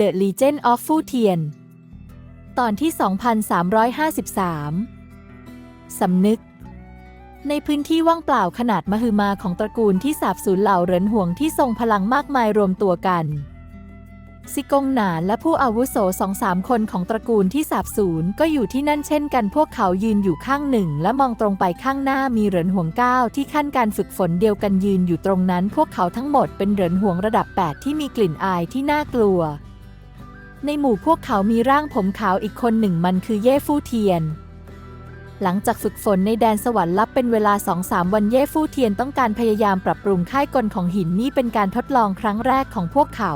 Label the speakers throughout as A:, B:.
A: The Legend of Fu Tian ตอนที่ 2353 สำนึก ในพื้นที่ว่างเปล่าขนาดมหึมาของตระกูลที่สาบสูญเหล่าเหรินห่วงที่ทรงพลังมากมายรวมตัวกันซิกงหนานและผู้อาวุโสสองสามคนของตระกูลที่สาบสูญก็อยู่ที่นั่นเช่นกันพวกเขายืนอยู่ข้างหนึ่ง และมองตรงไปข้างหน้ามีเหรินห่วงเก้าที่ขั้นการฝึกฝนเดียวกันยืนอยู่ตรงนั้น พวกเขาทั้งหมดเป็นเหรินห่วงระดับ 8 ที่มีกลิ่นอายที่น่ากลัว ในหมู่พวกเขามีร่างผมขาวอีกคนหนึ่งมันคือเย่ฟู่เทียน หลังจากฝึกฝนในแดนสวรรค์ลับเป็นเวลา2-3วันเย่ฟู่เทียนต้องการพยายามปรับปรุงค่ายกลของหินนี่เป็นการทดลองครั้งแรกของพวกเขา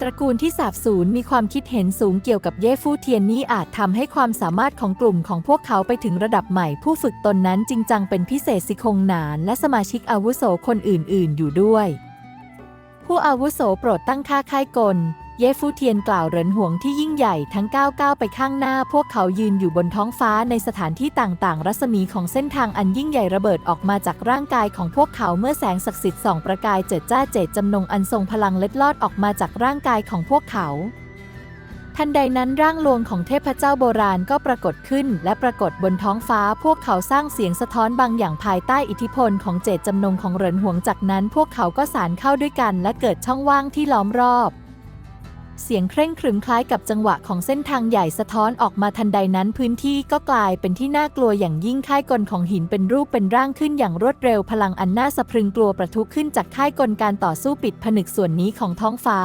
A: ตระกูลที่สาบสูญมีความคิดเห็นสูงเกี่ยวกับเย่ฟู่เทียนนี้อาจทำให้ความสามารถของกลุ่มของพวกเขาไปถึงระดับใหม่ ผู้ฝึกตนนั้นจริงจังเป็นพิเศษสิคงหนาน และสมาชิกอาวุโสคนอื่น ๆ อยู่ด้วย ผู้อาวุโสโปรดตั้งค่าค่ายกล เย่ฟูเทียนกล่าวเหรินห่วงที่ยิ่งใหญ่ทั้งก้าวก้าวไปข้างหน้า พวกเขายืนอยู่บนท้องฟ้าในสถานที่ต่างๆ รัศมีของเส้นทางอันยิ่งใหญ่ระเบิดออกมาจากร่างกายของพวกเขาเมื่อแสงศักดิ์สิทธิ์ส่องประกายเจิดจ้าเจตจำนงอันทรงพลังเล็ดลอดออกมาจากร่างกายของพวกเขา ทันใดนั้นร่างลวงของเทพเจ้าโบราณก็ปรากฏขึ้น และปรากฏบนท้องฟ้า พวกเขาสร้างเสียงสะท้อนบางอย่างภายใต้อิทธิพลของเจตจำนงของเหรินหวงจากนั้น พวกเขาก็สานเข้าด้วยกัน และเกิดช่องว่างที่ล้อมรอบ เสียงเคร่งครึมคล้ายกับจังหวะของเส้นทางใหญ่สะท้อนออกมาทันใดนั้นพื้นที่ก็กลายเป็นที่น่ากลัวอย่างยิ่งค่ายกลของหินเป็นรูปเป็นร่างขึ้นอย่างรวดเร็วพลังอันน่าสะพรึงกลัวประทุขึ้นจากค่ายกลการต่อสู้ปิดผนึกส่วนนี้ของท้องฟ้า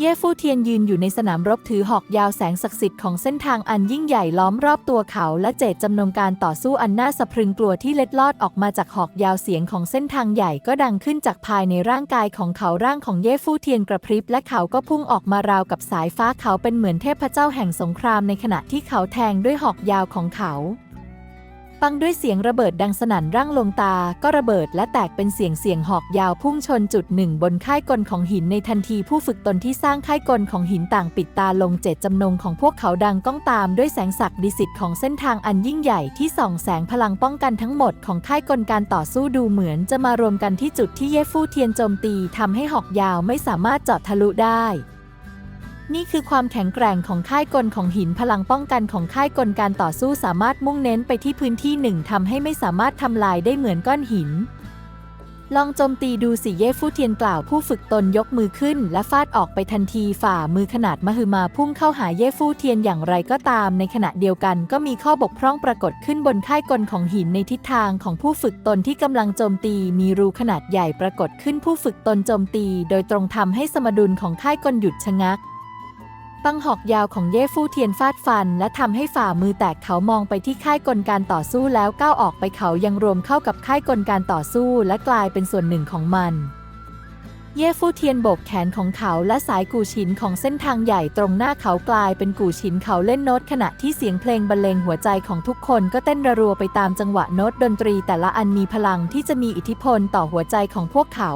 A: เย่ฟู่เทียนยืนอยู่ในสนามรบถือหอกยาวแสงศักดิ์สิทธิ์ของเส้นทางอันยิ่งใหญ่ล้อมรอบตัวเขาและเจตจำนงการต่อสู้อันน่าสะพรึงกลัวที่เล็ดลอดออกมาจากหอกยาวเสียงของเส้นทางใหญ่ก็ดังขึ้นจากภายในร่างกายของเขาร่างของเย่ฟู่เทียนกระพริบและเขาก็พุ่งออกมาราวกับสายฟ้าเขาเป็นเหมือนเทพเจ้าแห่งสงครามในขณะที่เขาแทงด้วยหอกยาวของเขา ฟังด้วยเสียงระเบิดดังสนั่นร่างลงตา ก็ระเบิดและแตกเป็นเสียงเสียงหอกยาวพุ่งชนจุดหนึ่งบนค่ายกลของหินในทันทีผู้ฝึกตนที่สร้างค่ายกลของหินต่างปิดตาลงเจตจำนงของพวกเขาดังก้องตามด้วยแสงศักดิสิทธิ์ของเส้นทางอันยิ่งใหญ่ที่ส่องแสงพลังป้องกันทั้งหมดของค่ายกลการต่อสู้ดูเหมือนจะมารวมกันที่จุดที่เย่ฟู่เทียนโจมตีทำให้หอกยาวไม่สามารถเจาะทะลุได้ นี่คือความแข็งแกร่งของค่ายกลของหินพลังป้องกันของค่ายกลการต่อสู้สามารถมุ่งเน้นไปที่พื้นที่หนึ่งทำให้ไม่สามารถทำลายได้เหมือนก้อนหิน ลองโจมตีดูสิเย่ฟู่เทียนกล่าวผู้ฝึกตนยกมือขึ้น และฟาดออกไปทันทีฝ่ามือขนาดมหึมาพุ่งเข้าหาเย่ฟู่เทียนอย่างไรก็ตาม ในขณะเดียวกันก็มีข้อบกพร่องปรากฏขึ้นบนค่ายกลของหินในทิศทางของผู้ฝึกตนที่กำลังโจมตีมีรูขนาดใหญ่ปรากฏขึ้นผู้ฝึกตนโจมตี โดยตรงทำให้สมดุลของค่ายกลหยุดชะงัก ปังหอกยาวของเย่ฟู่เทียนฟาดฟัน และทำให้ฝ่ามือแตกเขามองไปที่ค่ายกลการต่อสู้แล้วก้าวออกไปเขายังรวมเข้ากับค่ายกลการต่อสู้และกลายเป็นส่วนหนึ่งของมัน เย่ฟู่เทียนโบกแขนของเขาและสายกู่ฉินของเส้นทางใหญ่ตรงหน้าเขากลายเป็นกู่ฉินเขาเล่นโน้ตขณะที่เสียงเพลงบรรเลงหัวใจของทุกคนก็เต้นระรัวไปตามจังหวะโน้ตดนตรี แต่ละอันมีพลังที่จะมีอิทธิพลต่อหัวใจของพวกเขา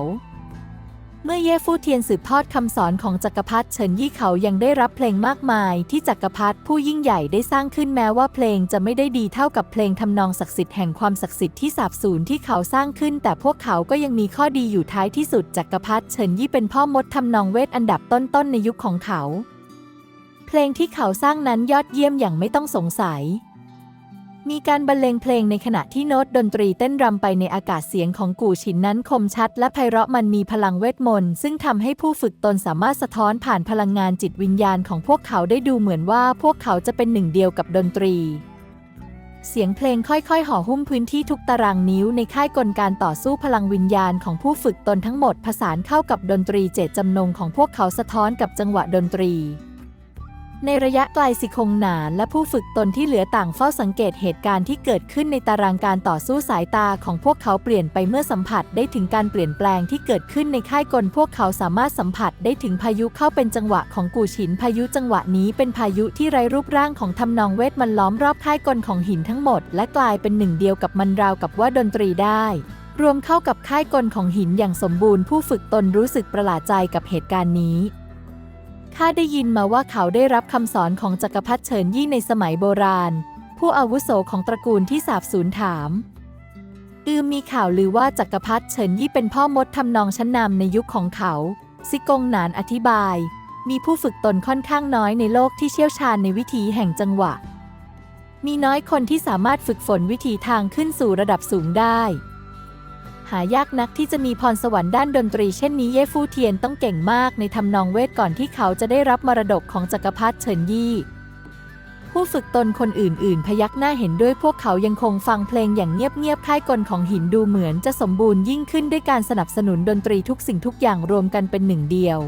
A: เมื่อเย่ฟู่เทียนสืบทอดคำสอนของจักรพรรดิเฉินยี่เขายังได้รับเพลงมากมาย ที่จักรพรรดิผู้ยิ่งใหญ่ได้สร้างขึ้นแม้ว่าเพลงจะไม่ได้ดีเท่ากับเพลงทำนองศักดิ์สิทธิ์แห่งความศักดิ์สิทธิ์ที่สาบสูญที่เขาสร้างขึ้น แต่พวกเขาก็ยังมีข้อดีอยู่ท้ายที่สุดจักรพรรดิเฉินยี่เป็นพ่อมดทำนองเวทอันดับต้นๆในยุคของเขา เพลงที่เขาสร้างนั้นยอดเยี่ยมอย่างไม่ต้องสงสัย มีการบรรเลงเพลงในขณะที่โน้ตดนตรีเต้นรำไปในอากาศเสียงของกู่ฉินนั้นคมชัด และไพเราะมันมีพลังเวทมนต์ซึ่งทำให้ผู้ฝึกตนสามารถสะท้อนผ่านพลังงานจิตวิญญาณของพวกเขาได้ดูเหมือนว่าพวกเขาจะเป็นหนึ่งเดียวกับดนตรี เสียงเพลงค่อยๆห่อหุ้มพื้นที่ทุกตารางนิ้วในค่ายกลการต่อสู้พลังวิญญาณของผู้ฝึกตนทั้งหมดผสานเข้ากับดนตรีเจตจำนงของพวกเขาสะท้อนกับจังหวะดนตรี ในระยะไกลสิคงหนานและผู้ฝึกตนที่เหลือต่างเฝ้าสังเกตเหตุการณ์ที่เกิดขึ้นในตารางการต่อสู้สายตาของพวกเขาเปลี่ยนไปเมื่อสัมผัสได้ถึงการเปลี่ยนแปลงที่เกิดขึ้นในค่ายกลพวกเขาสามารถสัมผัสได้ถึงพายุเข้าเป็นจังหวะของกูฉินพายุจังหวะนี้เป็นพายุที่ไร้รูปร่างของทำนองเวทมันล้อมรอบค่ายกลของหินทั้งหมด และกลายเป็นหนึ่งเดียวกับมันราวกับว่าดนตรีได้รวมเข้ากับค่ายกลของหินอย่างสมบูรณ์ผู้ฝึกตนรู้สึกประหลาดใจกับเหตุการณ์นี้ ข้าได้ยินมาว่าเขาได้รับคำสอนของจักรพรรดิเฉินยี่ในสมัยโบราณ ผู้อาวุโสของตระกูลที่สาบสูญถามอืมมีข่าวลือว่าจักรพรรดิเฉินยี่เป็นพ่อมดทำนองชั้นนำในยุคของเขา ซิกงหนานอธิบาย มีผู้ฝึกตนค่อนข้างน้อยในโลกที่เชี่ยวชาญในวิธีแห่งจังหวะ มีน้อยคนที่สามารถฝึกฝนวิธีทางขึ้นสู่ระดับสูงได้ หายากนักที่จะมีพรสวรรค์ด้านดนตรีเช่นนี้เย่ฟู่เทียนต้องเก่งมากในทำนองเวทก่อนที่เขาจะได้รับมรดกของจักรพรรดิเฉินยี่ ผู้ฝึกตนคนอื่น ๆ พยักหน้าเห็นด้วยพวกเขายังคงฟังเพลงอย่างเงียบ ๆ ค่ายกลของหินดูเหมือนจะสมบูรณ์ยิ่งขึ้นด้วยการสนับสนุนดนตรีทุกสิ่งทุกอย่างรวมกันเป็นหนึ่งเดียว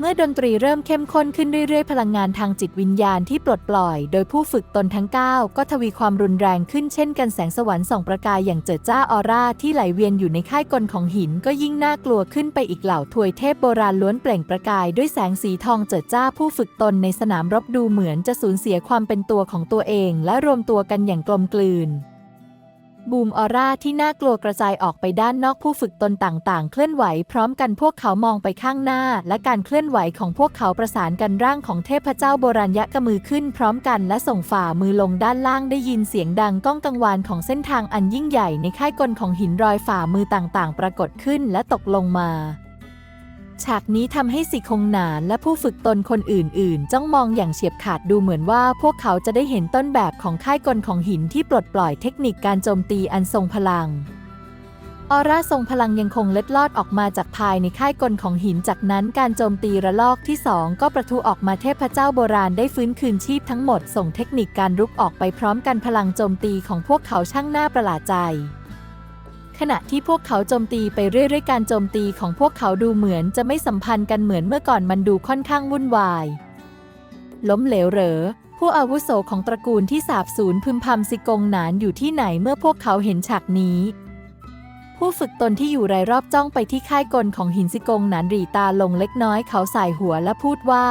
A: เมื่อดนตรีเริ่มเข้มข้นขึ้นเรื่อยๆ พลังงานทางจิตวิญญาณที่ปลดปล่อย โดยผู้ฝึกตนทั้ง 9 ก็ทวีความรุนแรงขึ้นเช่นกันแสงสวรรค์ส่องประกายอย่างเจิดจ้าออร่าที่ไหลเวียนอยู่ในค่ายกลของหินก็ยิ่งน่ากลัวขึ้นไปอีกเหล่าทวยเทพโบราณล้วนเปล่งประกายด้วยแสงสีทองเจิดจ้าผู้ฝึกตนในสนามรบดูเหมือนจะสูญเสียความเป็นตัวของตัวเอง และรวมตัวกันอย่างกลมกลืน บูมออร่าที่น่ากลัวกระจายออกไปด้านนอกผู้ฝึกตนต่างๆ เคลื่อนไหวพร้อมกันพวกเขามองไปข้างหน้า และการเคลื่อนไหวของพวกเขาประสานกันร่างของเทพเจ้าโบราณยะกมือขึ้นพร้อมกันและส่งฝ่ามือลงด้านล่างได้ยินเสียงดังก้องกังวานของเส้นทางอันยิ่งใหญ่ในค่ายกลของหินรอยฝ่ามือต่างๆ ปรากฏขึ้นและตกลงมา ฉากนี้ทำให้สิคงหนานและผู้ฝึกตนคนอื่น ๆ จ้องมองอย่างเฉียบขาดดูเหมือนว่าพวกเขาจะได้เห็นต้นแบบของค่ายกลของหินที่ปลดปล่อยเทคนิคการโจมตีอันทรงพลัง ออร่าทรงพลังยังคงเล็ดลอดออกมาจากภายในค่ายกลของหินจากนั้นการโจมตีระลอกที่สองก็ประทุออกมาเทพเจ้าโบราณได้ฟื้นคืนชีพทั้งหมดส่งเทคนิคการรุกออกไปพร้อมกันพลังโจมตีของพวกเขาช่างน่าประหลาดใจ ขณะที่พวกเขาโจมตีไปเรื่อยๆ การโจมตีของพวกเขาดูเหมือนจะไม่สัมพันธ์กันเหมือนเมื่อก่อนมันดูค่อนข้างวุ่นวาย ล้มเหลวเหรอ ผู้อาวุโสของตระกูลที่สาบสูญพึมพำสิกงหนานอยู่ที่ไหนเมื่อพวกเขาเห็นฉากนี้ ผู้ฝึกตนที่อยู่รายรอบจ้องไปที่ค่ายกลของหินสิกงหนานรีตาลงเล็กน้อยเขาสายหัวและพูดว่า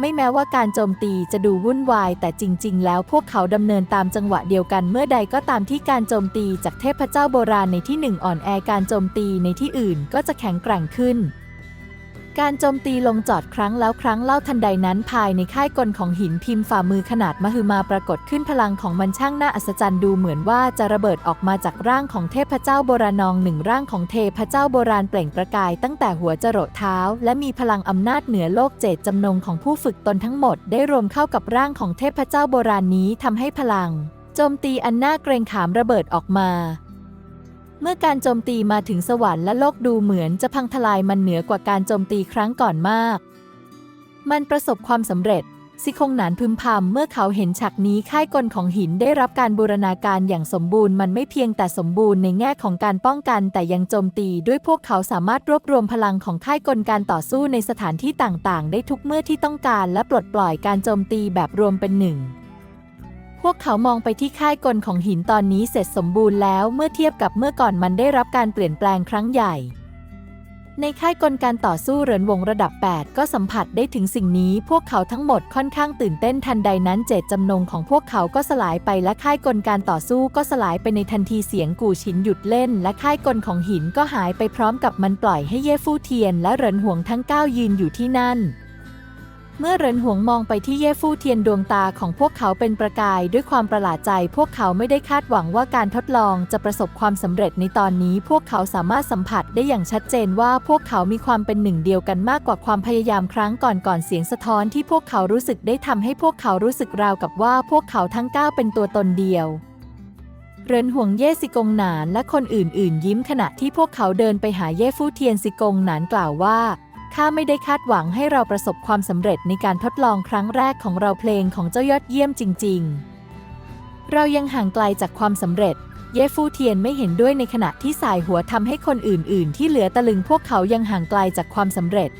A: ไม่แม้ว่าการโจมตีจะดูวุ่นวาย แต่จริง ๆ แล้วพวกเขาดำเนินตามจังหวะเดียวกันเมื่อใดก็ตามที่การโจมตีจากเทพเจ้าโบราณในที่หนึ่งอ่อนแอการโจมตีในที่อื่นก็จะแข็งแกร่งขึ้น การโจมตีลงจอดครั้งแล้วครั้งเล่าทันใดนั้นภายในค่ายกลของหินพิมพ์ฝ่ามือขนาดมหึมาปรากฏขึ้นพลังของมันช่างน่าอัศจรรย์ดูเหมือนว่าจะระเบิดออกมาจากร่างของเทพเจ้าโบราณนองหนึ่งร่างของเทพเจ้าโบราณเปล่งประกายตั้งแต่หัวจรดเท้า และมีพลังอำนาจเหนือโลกเจตจำนงของผู้ฝึกตนทั้งหมด ได้รวมเข้ากับร่างของเทพเจ้าโบราณนี้ทำให้พลังโจมตีอันน่าเกรงขามระเบิดออกมา เมื่อการโจมตีมาถึงสวรรค์และโลกดูเหมือนจะพังทลายมันเหนือกว่าการโจมตีครั้งก่อนมาก มันประสบความสำเร็จ ซิคงหนานพึมพำเมื่อเขาเห็นฉากนี้ค่ายกลของหินได้รับการบูรณาการอย่างสมบูรณ์มันไม่เพียงแต่สมบูรณ์ในแง่ของการป้องกันแต่ยังโจมตีด้วยพวกเขาสามารถรวบรวมพลังของค่ายกลการต่อสู้ในสถานที่ต่างๆ ได้ทุกเมื่อที่ต้องการและปลดปล่อยการโจมตีแบบรวมเป็นหนึ่ง พวกเขามองไปที่ค่ายกลของหินตอนนี้เสร็จสมบูรณ์แล้วเมื่อเทียบกับเมื่อก่อนมันได้รับการเปลี่ยนแปลงครั้งใหญ่ ในค่ายกลการต่อสู้เหรินวงระดับ 8 ก็สัมผัสได้ถึงสิ่งนี้ พวกเขาทั้งหมดค่อนข้างตื่นเต้นทันใดนั้นเจตจำนงของพวกเขาก็สลายไปและค่ายกลการต่อสู้ก็สลายไปในทันทีเสียงกู่ชินหยุดเล่น และค่ายกลของหินก็หายไปพร้อมกับมันปล่อยให้เย่ฟู่เทียน และเหรินหวงทั้ง 9 ยืนอยู่ที่นั่น เมื่อเรินหวงมองไปที่เย่ฟู่เทียนดวงตาของพวกเขาเป็นประกายด้วยความประหลาดใจ พวกเขาไม่ได้คาดหวังว่าการทดลองจะประสบความสำเร็จในตอนนี้ พวกเขาสามารถสัมผัสได้อย่างชัดเจนว่าพวกเขามีความเป็นหนึ่งเดียวกันมากกว่าความพยายามครั้งก่อนก่อนเสียงสะท้อนที่พวกเขารู้สึกได้ทำให้พวกเขารู้สึกราวกับว่าพวกเขาทั้ง9เป็นตัวตนเดียวเรินห่วงเย่สิกงหนานและคนอื่นๆ ยิ้มขณะที่พวกเขาเดินไปหาเย่ฟู่เทียนสิกงหนานกล่าวว่า ข้าไม่ได้คาดหวังให้เราประสบความสำเร็จในการทดลองครั้งแรกของเราเพลงของเจ้ายอดเยี่ยมจริง ๆ เรายังห่างไกลจากความสำเร็จ เย่ฟู่เทียนไม่เห็นด้วยในขณะที่สายหัวทำให้คนอื่น ๆ ที่เหลือตะลึงพวกเขายังห่างไกลจากความสำเร็จ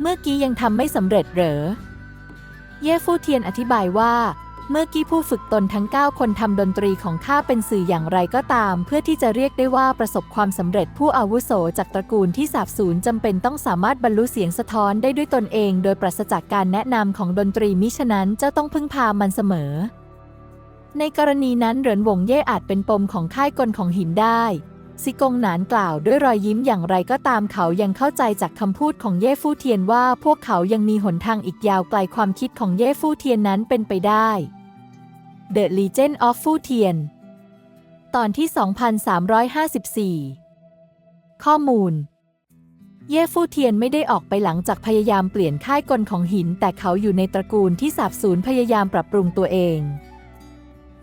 A: เมื่อกี้ยังทำไม่สำเร็จเหรอ เย่ฟู่เทียนอธิบายว่า เมื่อกี้ผู้ฝึกตนทั้ง 9 คนทำดนตรีของข้าเป็นสื่ออย่างไรก็ตาม เพื่อที่จะเรียกได้ว่าประสบความสำเร็จผู้อาวุโสจากตระกูลที่สาบสูญจำเป็นต้องสามารถบรรลุเสียงสะท้อนได้ด้วยตนเอง โดยปราศจากการแนะนำของดนตรีมิฉะนั้นเจ้าต้องพึ่งพามันเสมอ ในกรณีนั้นเหรินหวงเย่อาจเป็นปมของค่ายกลของหินได้ซิกงหนานกล่าวด้วยรอยยิ้มอย่างไรก็ตามเขายังเข้าใจจากคำพูดของเย่ฟู่เทียนว่าพวกเขายังมีหนทางอีกยาวไกลความคิดของเย่ฟู่เทียนนั้นเป็นไปได้ The Legend of Fu Tian ตอนที่ 2354 ข้อมูล เย่ฟู่เทียนไม่ได้ออกไปหลังจากพยายามเปลี่ยนค่ายกลของหิน แต่เขาอยู่ในตระกูลที่สาบสูญพยายามปรับปรุงตัวเอง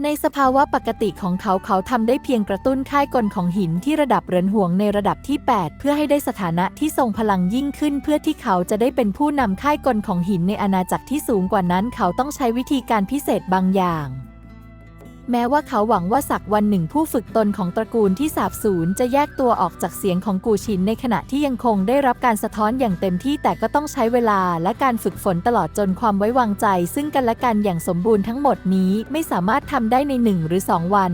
A: ในสภาวะปกติของเขาเขาทำได้เพียงกระตุ้นค่ายกลของหินที่ระดับเหรินห่วงในระดับที่ 8 เพื่อให้ได้สถานะที่ทรงพลังยิ่งขึ้น เพื่อที่เขาจะได้เป็นผู้นำค่ายกลของหินในอาณาจักรที่สูงกว่านั้น เขาต้องใช้วิธีการพิเศษบางอย่าง แม้ว่าเขาหวังว่าสักวันหนึ่งผู้ฝึกตนของตระกูลที่สาบสูญจะแยกตัวออกจากเสียงของกูชินในขณะที่ยังคงได้รับการสะท้อนอย่างเต็มที่แต่ก็ต้องใช้เวลาและการฝึกฝนตลอดจนความไว้วางใจ ซึ่งกันและกันอย่างสมบูรณ์ทั้งหมดนี้ไม่สามารถทำได้ในหนึ่งหรือสองวัน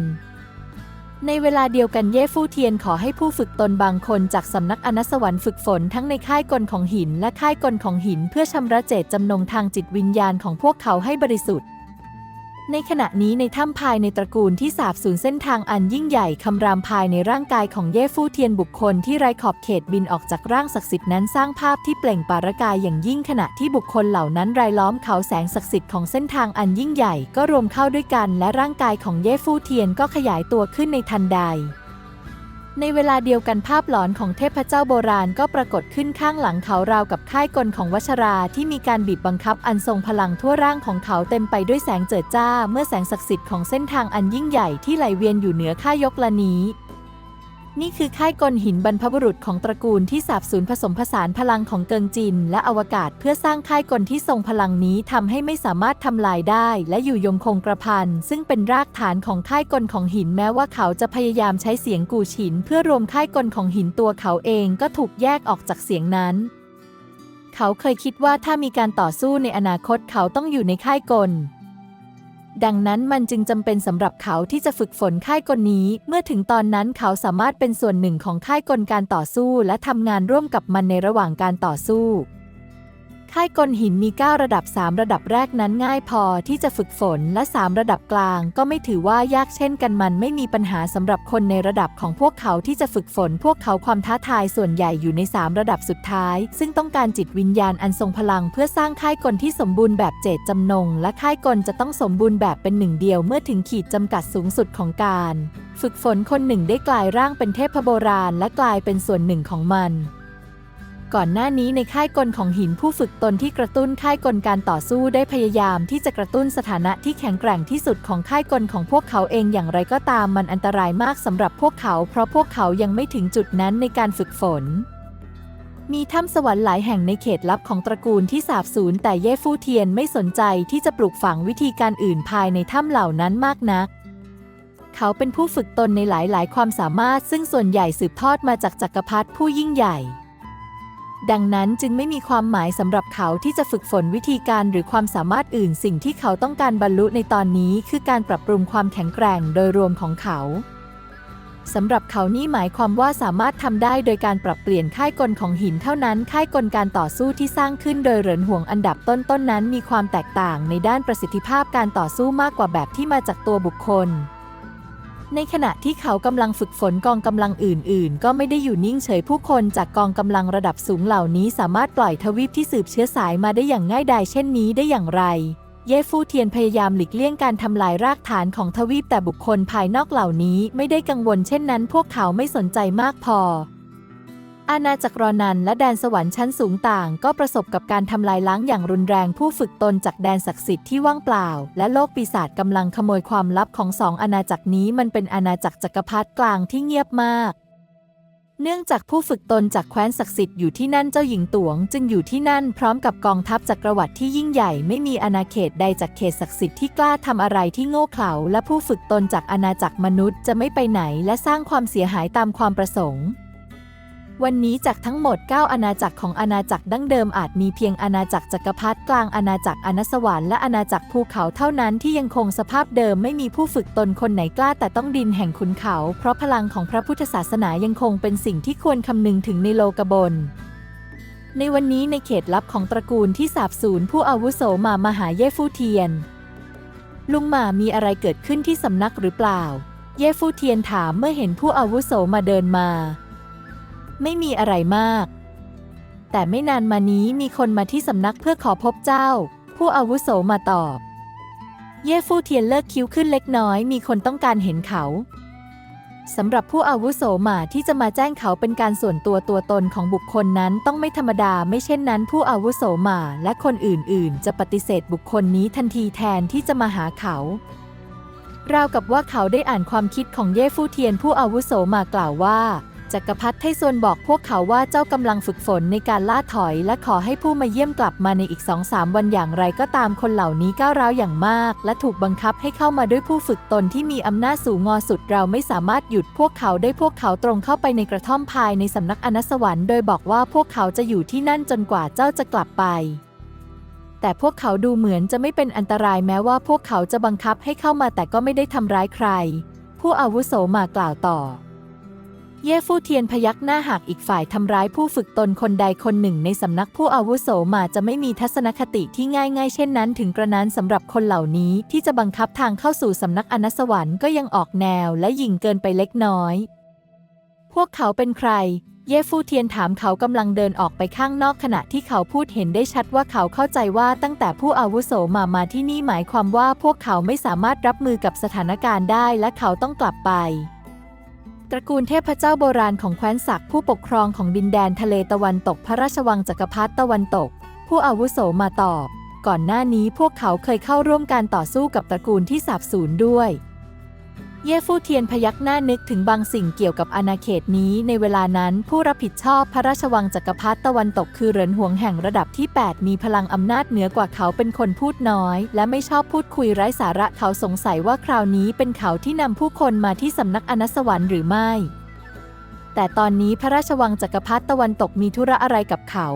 A: ในเวลาเดียวกันเย่ฟู่เทียนขอให้ผู้ฝึกตนบางคนจากสำนักอนัสวรรค์ฝึกฝนทั้งในค่ายกลของหินและค่ายกลของหินเพื่อชำระเจตจำนงทางจิตวิญญาณของพวกเขาให้บริสุทธิ์ ในขณะนี้ในถ้ำภายในตระกูลที่สาบสูญเส้นทางอันยิ่งใหญ่คำรามภายในร่างกายของเย่ฟู่เทียนบุคคลที่ไร้ขอบเขตบินออกจากร่างศักดิ์สิทธิ์นั้นสร้างภาพที่เปล่งปารากายอย่างยิ่งขณะที่บุคคลเหล่านั้นรายล้อมเขาแสงศักดิ์สิทธิ์ของเส้นทางอันยิ่งใหญ่ก็รวมเข้าด้วยกัน และร่างกายของเย่ฟู่เทียนก็ขยายตัวขึ้นในทันใด ในเวลาเดียวกันภาพหลอนของเทพเจ้าโบราณก็ปรากฏขึ้นข้างหลังเขาราวกับค่ายกลของวัชราที่มีการบีบบังคับอันทรงพลังทั่วร่างของเขาเต็มไปด้วยแสงเจิดจ้า เมื่อแสงศักดิ์สิทธิ์ของเส้นทางอันยิ่งใหญ่ที่ไหลเวียนอยู่เหนือค่ายยกละนี้ นี่คือค่ายกลหินบรรพบุรุษของตระกูลที่สาบสูญผสมผสานพลังของเกิงจิน และอวกาศเพื่อสร้างค่ายกลที่ทรงพลังนี้ทำให้ไม่สามารถทำลายได้ และอยู่ยงคงกระพัน ซึ่งเป็นรากฐานของค่ายกลของหินแม้ว่าเขาจะพยายามใช้เสียงกูฉิน เพื่อรวมค่ายกลของหินตัวเขาเองก็ถูกแยกออกจากเสียงนั้น เขาเคยคิดว่าถ้ามีการต่อสู้ในอนาคตเขาต้องอยู่ในค่ายกล ดังนั้นมันจึงจำเป็นสำหรับเขาที่จะฝึกฝนค่ายกลนี้ เมื่อถึงตอนนั้นเขาสามารถเป็นส่วนหนึ่งของค่ายกลการต่อสู้ และทำงานร่วมกับมันในระหว่างการต่อสู้ ค่ายกลหินมี 9 ระดับ 3 ระดับแรกนั้นง่ายพอที่จะฝึกฝนและ 3 ระดับกลาง ก็ไม่ถือว่ายากเช่นกันมันไม่มีปัญหาสำหรับคนในระดับของพวกเขาที่จะฝึกฝน พวกเขาความท้าทายส่วนใหญ่อยู่ใน 3 ระดับสุดท้าย ซึ่งต้องการจิตวิญญาณอันทรงพลัง เพื่อสร้างค่ายกลที่สมบูรณ์แบบเจตจำนง และค่ายกลจะต้องสมบูรณ์แบบเป็นหนึ่งเดียวเมื่อถึงขีดจำกัดสูงสุดของการ ฝึกฝนคนหนึ่งได้กลายร่างเป็นเทพโบราณ และกลายเป็นส่วนหนึ่งของมัน ก่อนหน้านี้ในค่ายกลของหินผู้ฝึกตนที่กระตุ้นค่ายกลการต่อสู้ได้พยายามที่จะกระตุ้นสถานะที่แข็งแกร่งที่สุดของค่ายกลของพวกเขาเองอย่างไรก็ตามมันอันตรายมากสำหรับพวกเขา เพราะพวกเขายังไม่ถึงจุดนั้นในการฝึกฝนมีถ้ำสวรรค์หลายแห่งในเขตลับของตระกูลที่สาบสูญแต่เย่ฟู่เทียนไม่สนใจที่จะปลูกฝังวิธีการอื่นภายในถ้ำเหล่านั้นมากนัก เขาเป็นผู้ฝึกตนในหลายๆ ความสามารถซึ่งส่วนใหญ่สืบทอดมาจากจักรพรรดิผู้ยิ่งใหญ่ ดังนั้นจึงไม่มีความหมายสำหรับเขาที่จะฝึกฝนวิธีการหรือความสามารถอื่น สิ่งที่เขาต้องการบรรลุในตอนนี้คือการปรับปรุงความแข็งแกร่งโดยรวมของเขาสำหรับเขานี่หมายความว่าสามารถทำได้โดยการปรับเปลี่ยนค่ายกลของหินเท่านั้น ค่ายกลการต่อสู้ที่สร้างขึ้นโดยเหรินห่วงอันดับต้นๆนนั้น มีความแตกต่างในด้านประสิทธิภาพการต่อสู้มากกว่าแบบที่มาจากตัวบุคคล ในขณะที่เขากำลังฝึกฝนกองกำลังอื่น ๆ ก็ไม่ได้อยู่นิ่งเฉยผู้คนจากกองกำลังระดับสูงเหล่านี้สามารถปล่อยทวีปที่สืบเชื้อสายมาได้อย่างง่ายดายเช่นนี้ได้อย่างไร เย่ฟู่เทียนพยายามหลีกเลี่ยงการทำลายรากฐานของทวีปแต่บุคคลภายนอกเหล่านี้ไม่ได้กังวลเช่นนั้น พวกเขาไม่สนใจมากพอ อาณาจักรรอนันและแดนสวรรค์ชั้นสูงต่างก็ประสบกับการทำลายล้างอย่างรุนแรงผู้ฝึกตนจากแดนศักดิ์สิทธิ์ที่ว่างเปล่า และโลกปีศาจกำลังขโมยความลับของสองอาณาจักรนี้มันเป็นอาณาจักรจักรพรรดิกลางที่เงียบมาก เนื่องจากผู้ฝึกตนจากแคว้นศักดิ์สิทธิ์อยู่ที่นั่นเจ้าหญิงตวง จึงอยู่ที่นั่นพร้อมกับกองทัพจักรวรรดิที่ยิ่งใหญ่ไม่มีอาณาเขตใดจากเขตศักดิ์สิทธิ์ที่กล้าทำอะไรที่โง่เขลาและผู้ฝึกตนจากอาณาจักรมนุษย์จะไม่ไปไหนและสร้างความเสียหายตามความประสงค์ วันนี้จากทั้งหมด 9 อาณาจักรของอาณาจักรดั้งเดิมอาจมีเพียงอาณาจักรจักรพรรดิกลางอาณาจักรอนสวรรค์และอาณาจักรภูเขาเท่านั้นที่ยังคงสภาพเดิมไม่มีผู้ฝึกตนคนไหนกล้าแต่ต้องดินแห่งขุนเขา เพราะพลังของพระพุทธศาสนายังคงเป็นสิ่งที่ควรคำนึงถึงในโลกบลในวันนี้ในเขตลับของตระกูลที่สาบสูญผู้อาวุโสมามหาเย่ฟู่เทียน ลุงหมามีอะไรเกิดขึ้นที่สำนักหรือเปล่า เย่ฟู่เทียนถามเมื่อเห็นผู้อาวุโสมาเดินมา ไม่มีอะไรมาก แต่ไม่นานมานี้มีคนมาที่สำนักเพื่อขอพบเจ้า ผู้อาวุโสมาตอบ เย่ฟู่เทียนเลิกคิ้วขึ้นเล็กน้อย มีคนต้องการเห็นเขาสำหรับผู้อาวุโสหมาที่จะมาแจ้งเขาเป็นการส่วนตัวตัวตนของบุคคลนั้นต้องไม่ธรรมดา ไม่เช่นนั้น ผู้อาวุโสหมาและคนอื่น ๆ จะปฏิเสธบุคคลนี้ทันทีแทนที่จะมาหาเขาราวกับว่าเขาได้อ่านความคิดของเย่ฟู่เทียนผู้อาวุโสมากล่าวว่า จักรพรรดิไทซวนบอกพวกเขาว่าเจ้ากำลังฝึกฝนในการล่าถอย และขอให้ผู้มาเยี่ยมกลับมาในอีกสองสามวันอย่างไรก็ตามคนเหล่านี้ก้าวร้าวอย่างมาก และถูกบังคับให้เข้ามาด้วยผู้ฝึกตนที่มีอำนาจสูงงอสุดเราไม่สามารถหยุดพวกเขาได้พวกเขาตรงเข้าไปในกระท่อมภายในสำนักอนสวรรค์โดยบอกว่าพวกเขาจะอยู่ที่นั่นจนกว่าเจ้าจะกลับไปแต่พวกเขาดูเหมือนจะไม่เป็นอันตรายแม้ว่าพวกเขาจะบังคับให้เข้ามาแต่ก็ไม่ได้ทำร้ายใคร ผู้อาวุโสมากล่าวต่อ เย่ฟู่เทียนพยักหน้าหากอีกฝ่ายทำร้ายผู้ฝึกตนคนใดคนหนึ่งในสำนักผู้อาวุโสมาจะไม่มีทัศนคติที่ง่ายๆ เช่นนั้น ถึงกระนั้นสำหรับคนเหล่านี้ที่จะบังคับทางเข้าสู่สำนักอนัสวรรค์ก็ยังออกแนวและยิงเกินไปเล็กน้อย พวกเขาเป็นใคร เย่ฟู่เทียนถามเขากำลังเดินออกไปข้างนอกขณะที่เขาพูดเห็นได้ชัดว่าเขาเข้าใจว่าตั้งแต่ผู้อาวุโสมามาที่นี่หมายความว่าพวกเขาไม่สามารถรับมือกับสถานการณ์ได้และเขาต้องกลับไป ตระกูลเทพเจ้าโบราณของแคว้นศักดิ์ผู้ปกครองของดินแดนทะเลตะวันตกพระราชวังจักรพรรดิตะวันตก ผู้อาวุโสมาตอบ ก่อนหน้านี้พวกเขาเคยเข้าร่วมการต่อสู้กับตระกูลที่สาบสูญด้วย เย่ฟู่เทียนพยักหน้านึกถึงบางสิ่งเกี่ยวกับอาณาเขตนี้ในเวลานั้นผู้รับผิดชอบพระราชวังจักรพรรดิตะวันตกคือเหรินหวงแห่งระดับที่ 8 มีพลังอำนาจเหนือกว่าเขาเป็นคนพูดน้อย และไม่ชอบพูดคุยไร้สาระเขาสงสัยว่าคราวนี้เป็นเขาที่นำผู้คนมาที่สำนักอนสวรรค์หรือไม่ แต่ตอนนี้พระราชวังจักรพรรดิตะวันตกมีธุระอะไรกับเขา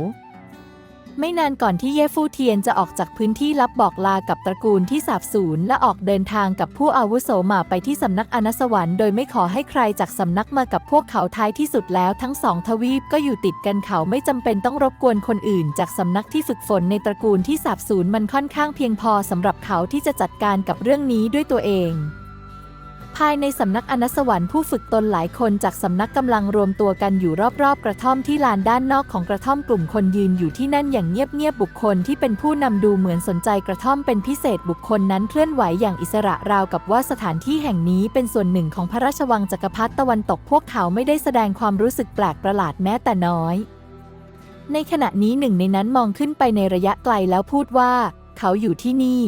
A: ไม่นานก่อนที่เย่ฟู่เทียนจะออกจากพื้นที่รับบอกลากับตระกูลที่สาบสูญและออกเดินทางกับผู้อาวุโสมาไปที่สำนักอนัสวรรค์โดยไม่ขอให้ใครจากสำนักมากับพวกเขาท้ายที่สุดแล้วทั้งสองทวีปก็อยู่ติดกันเขาไม่จำเป็นต้องรบกวนคนอื่น จากสำนักที่ฝึกฝนในตระกูลที่สาบสูญมันค่อนข้างเพียงพอสำหรับเขาที่จะจัดการกับเรื่องนี้ด้วยตัวเอง ภายในสำนักอนสวรรค์ผู้ฝึกตนหลายคนจากสำนักกำลังรวมตัวกันอยู่รอบๆ กระท่อมที่ลานด้านนอกของกระท่อมกลุ่มคนยืนอยู่ที่นั่นอย่างเงียบๆบุคคลที่เป็นผู้นำดูเหมือนสนใจกระท่อมเป็นพิเศษบุคคลนั้นเคลื่อนไหวอย่างอิสระราวกับว่าสถานที่แห่งนี้เป็นส่วนหนึ่งของพระราชวังจักรพรรดิตะวันตกพวกเขาไม่ได้แสดงความรู้สึกแปลกประหลาดแม้แต่น้อย ในขณะนี้หนึ่งในนั้นมองขึ้นไปในระยะไกลแล้วพูดว่า เขาอยู่ที่นี่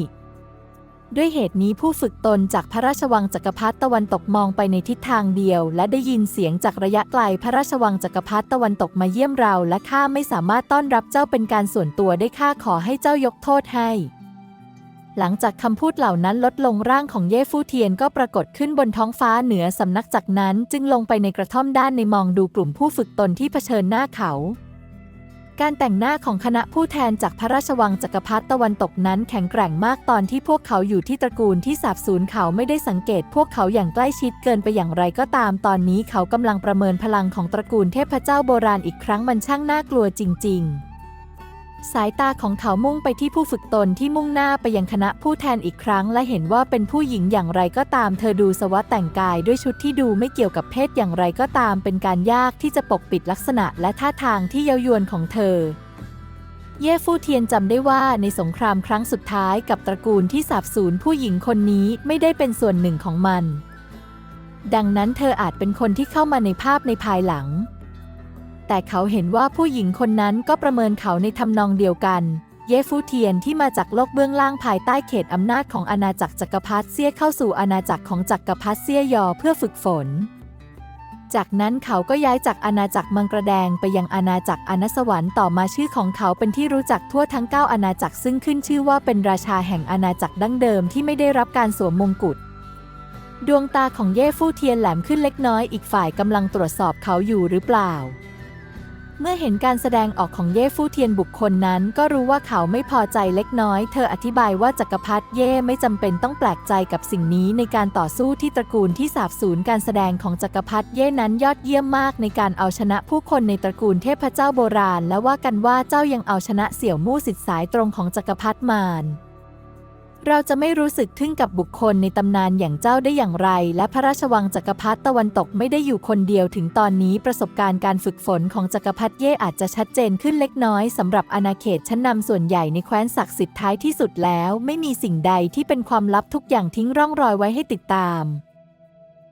A: ด้วยเหตุนี้ผู้ฝึกตนจากพระราชวังจักรพรรดิตะวันตกมองไปในทิศทางเดียว และได้ยินเสียงจากระยะไกลพระราชวังจักรพรรดิตะวันตกมาเยี่ยมเรา และข้าไม่สามารถต้อนรับเจ้าเป็นการส่วนตัวได้ข้าขอให้เจ้ายกโทษให้ หลังจากคำพูดเหล่านั้นลดลงร่างของเย่ฟู่เทียนก็ปรากฏขึ้นบนท้องฟ้าเหนือสำนักจากนั้นจึงลงไปในกระท่อมด้านในมองดูกลุ่มผู้ฝึกตนที่เผชิญหน้าเขา การแต่งหน้าของคณะผู้แทนจากพระราชวังจักรพรรดิตะวันตกนั้นแข็งแกร่งมากตอนที่พวกเขาอยู่ที่ตระกูลที่สาบสูญเขาไม่ได้สังเกตพวกเขาอย่างใกล้ชิดเกินไปอย่างไรก็ตาม ตอนนี้เขากำลังประเมินพลังของตระกูลเทพเจ้าโบราณอีกครั้งมันช่างน่ากลัวจริง ๆ สายตาของเขามุ่งไปที่ผู้ฝึกตนที่มุ่งหน้าไปยังคณะผู้แทนอีกครั้ง และเห็นว่าเป็นผู้หญิงอย่างไรก็ตาม เธอดูสวะแต่งกายด้วยชุดที่ดูไม่เกี่ยวกับเพศอย่างไรก็ตาม เป็นการยากที่จะปกปิดลักษณะและท่าทางที่เย้ายวนของเธอ เย่ฟู่เทียนจำได้ว่าในสงครามครั้งสุดท้ายกับตระกูลที่สาบสูญผู้หญิงคนนี้ไม่ได้เป็นส่วนหนึ่งของมัน ดังนั้นเธออาจเป็นคนที่เข้ามาในภาพในภายหลัง แต่เขาเห็นว่าผู้หญิงคนนั้นก็ประเมินเขาในทำนองเดียวกัน เย่ฟู่เทียนที่มาจากโลกเบื้องล่างภายใต้เขตอำนาจของอาณาจักรจักรพรรดิเซี่ยเข้าสู่อาณาจักรของจักรพรรดิเซี่ยยอเพื่อฝึกฝน จากนั้นเขาก็ย้ายจากอาณาจักรมังกรแดงไปยังอาณาจักรอนสวรรค์ต่อมาชื่อของเขาเป็นที่รู้จักทั่วทั้ง 9 อาณาจักรซึ่งขึ้นชื่อว่าเป็นราชาแห่งอาณาจักรดั้งเดิมที่ไม่ได้รับการสวมมงกุฎดวงตาของเย่ฟู่เทียนแหลมขึ้นเล็กน้อยอีกฝ่ายกำลังตรวจสอบเขาอยู่หรือเปล่า เมื่อเห็นการแสดงออกของเย่ฟู่เทียนบุคคลนั้น ก็รู้ว่าเขาไม่พอใจเล็กน้อย เธออธิบายว่าจักรพรรดิเย่ไม่จำเป็นต้องแปลกใจกับสิ่งนี้ในการต่อสู้ที่ตระกูลที่สาบสูญการแสดงของจักรพรรดิเย่นั้นยอดเยี่ยมมากในการเอาชนะผู้คนในตระกูลเทพเจ้าโบราณ และว่ากันว่าเจ้ายังเอาชนะเสี่ยวมู่สิทธิสายตรงของจักรพรรดิมาร เราจะไม่รู้สึกทึ่งกับบุคคลในตำนานอย่างเจ้าได้อย่างไร และพระราชวังจักรพรรดิตะวันตกไม่ได้อยู่คนเดียวถึงตอนนี้ประสบการณ์การฝึกฝนของจักรพรรดิเย่อาจจะชัดเจนขึ้นเล็กน้อยสำหรับอาณาเขตชั้นนำส่วนใหญ่ในแคว้นศักดิ์สิทธิ์ท้ายที่สุดแล้ว ไม่มีสิ่งใดที่เป็นความลับทุกอย่างทิ้งร่องรอยไว้ให้ติดตาม